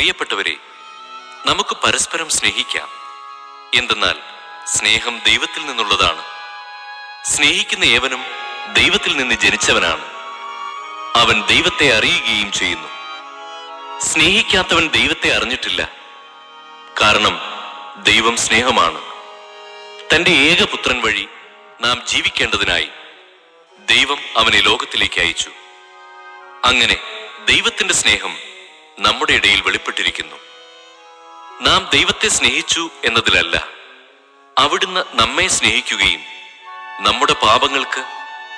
പ്രിയപ്പെട്ടവരെ നമുക്ക് പരസ്പരം സ്നേഹിക്കാം. എന്തെന്നാൽ സ്നേഹം ദൈവത്തിൽ നിന്നുള്ളതാണ്. സ്നേഹിക്കുന്ന ഏവനും ദൈവത്തിൽ നിന്ന് ജനിച്ചവനാണ്. അവൻ ദൈവത്തെ അറിയുകയും ചെയ്യുന്നു. സ്നേഹിക്കാത്തവൻ ദൈവത്തെ അറിഞ്ഞിട്ടില്ല. കാരണം ദൈവം സ്നേഹമാണ്. തന്റെ ഏകപുത്രൻ വഴി നാം ജീവിക്കേണ്ടതിനായി ദൈവം അവനെ ലോകത്തിലേക്ക് അയച്ചു. അങ്ങനെ ദൈവത്തിന്റെ സ്നേഹം നമ്മുടെ ഇടയിൽ വെളിപ്പെട്ടിരിക്കുന്നു. നാം ദൈവത്തെ സ്നേഹിച്ചു എന്നതിലല്ല അവിടുന്ന് നമ്മെ സ്നേഹിക്കുകയും നമ്മുടെ പാപങ്ങൾക്ക്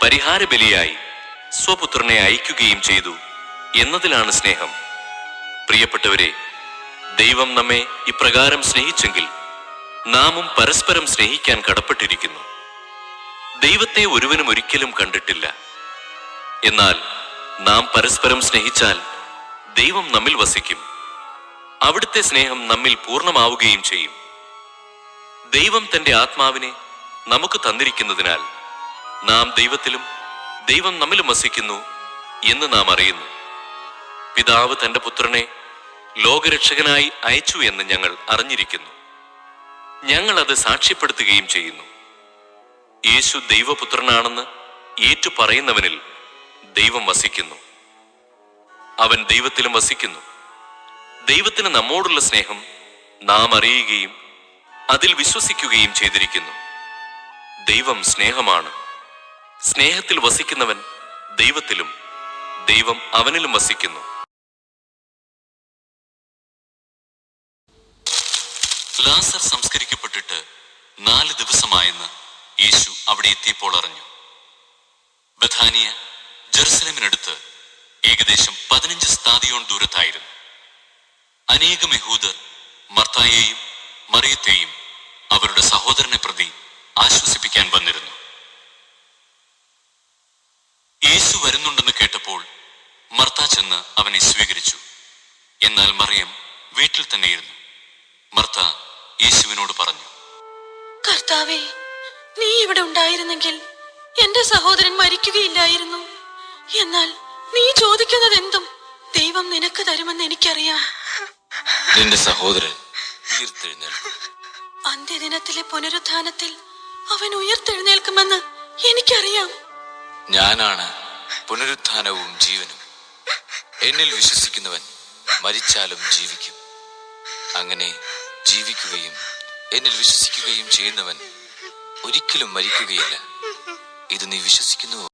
പരിഹാര ബലിയായി സ്വപുത്രനെ അയക്കുകയും ചെയ്തു എന്നതിലാണ് സ്നേഹം. പ്രിയപ്പെട്ടവരെ ദൈവം നമ്മെ ഇപ്രകാരം സ്നേഹിച്ചെങ്കിൽ നാമും പരസ്പരം സ്നേഹിക്കാൻ കടപ്പെട്ടിരിക്കുന്നു. ദൈവത്തെ ഒരുവനും ഒരിക്കലും കണ്ടിട്ടില്ല. എന്നാൽ നാം പരസ്പരം സ്നേഹിച്ചാൽ ദൈവം നമ്മിൽ വസിക്കും. അവിടുത്തെ സ്നേഹം നമ്മിൽ പൂർണമാവുകയും ചെയ്യും. ദൈവം തന്റെ ആത്മാവിനെ നമുക്ക് തന്നിരിക്കുന്നതിനാൽ നാം ദൈവത്തിലും ദൈവം നമ്മിലും വസിക്കുന്നു എന്ന് നാം അറിയുന്നു. പിതാവ് തന്റെ പുത്രനെ ലോകരക്ഷകനായി അയച്ചു എന്ന് ഞങ്ങൾ അറിഞ്ഞിരിക്കുന്നു. ഞങ്ങൾ അത് സാക്ഷ്യപ്പെടുത്തുകയും ചെയ്യുന്നു. യേശു ദൈവപുത്രനാണെന്ന് ഏറ്റു പറയുന്നവനിൽ ദൈവം വസിക്കുന്നു. അവൻ ദൈവത്തിലും വസിക്കുന്നു. ദൈവത്തിന് നമ്മോടുള്ള സ്നേഹം നാം അറിയുകയും അതിൽ വിശ്വസിക്കുകയും ചെയ്തിരിക്കുന്നു. ദൈവം സ്നേഹമാണ്. സ്നേഹത്തിൽ വസിക്കുന്നവൻ ദൈവത്തിലും ദൈവം അവനിലും വസിക്കുന്നു. ലാസർ സംസ്കരിക്കപ്പെട്ടിട്ട് നാല് ദിവസമായെന്ന് യേശു അവിടെ എത്തിയപ്പോൾ അറിഞ്ഞു. ബഥാനിയ ജെറുസലേമിനടുത്ത് ഏകദേശം പതിനഞ്ച് സ്ഥാതിയോൺ ദൂരത്തായിരുന്നു. അനേകം യഹൂദർ മർത്തായെയും മറിയത്തെയും അവരുടെ സഹോദരനെ പ്രതി ആശ്വസിപ്പിക്കാൻ വന്നിരുന്നു. യേശു വരുന്നുണ്ടെന്ന് കേട്ടപ്പോൾ മർത്ത ചെന്ന് അവനെ സ്വീകരിച്ചു. എന്നാൽ മറിയം വീട്ടിൽ തന്നെയിരുന്നു. മർത്ത യേശുവിനോട് പറഞ്ഞു കർത്താവേ നീ ഇവിടെ ഉണ്ടായിരുന്നെങ്കിൽ എന്റെ സഹോദരൻ മരിക്കുകയില്ലായിരുന്നു. എന്നാൽ നീ ചോദിക്കുന്നത് എന്തും ദൈവം നിനക്ക് തരുമെന്ന് എനിക്കറിയാം. നിന്റെ സഹോദരൻ അന്ത്യദിനത്തിലെ പുനരുത്ഥാനത്തിൽ അവൻ ഉയർത്തെഴുന്നേൽക്കുമെന്ന് എനിക്കറിയാം. ഞാനാണ് പുനരുത്ഥാനവും ജീവനും. എന്നിൽ വിശ്വസിക്കുന്നവൻ മരിച്ചാലും ജീവിക്കും. അങ്ങനെ ജീവിക്കുകയും എന്നിൽ വിശ്വസിക്കുകയും ചെയ്യുന്നവൻ ഒരിക്കലും മരിക്കുകയില്ല. ഇത് നീ വിശ്വസിക്കുന്നുവോ?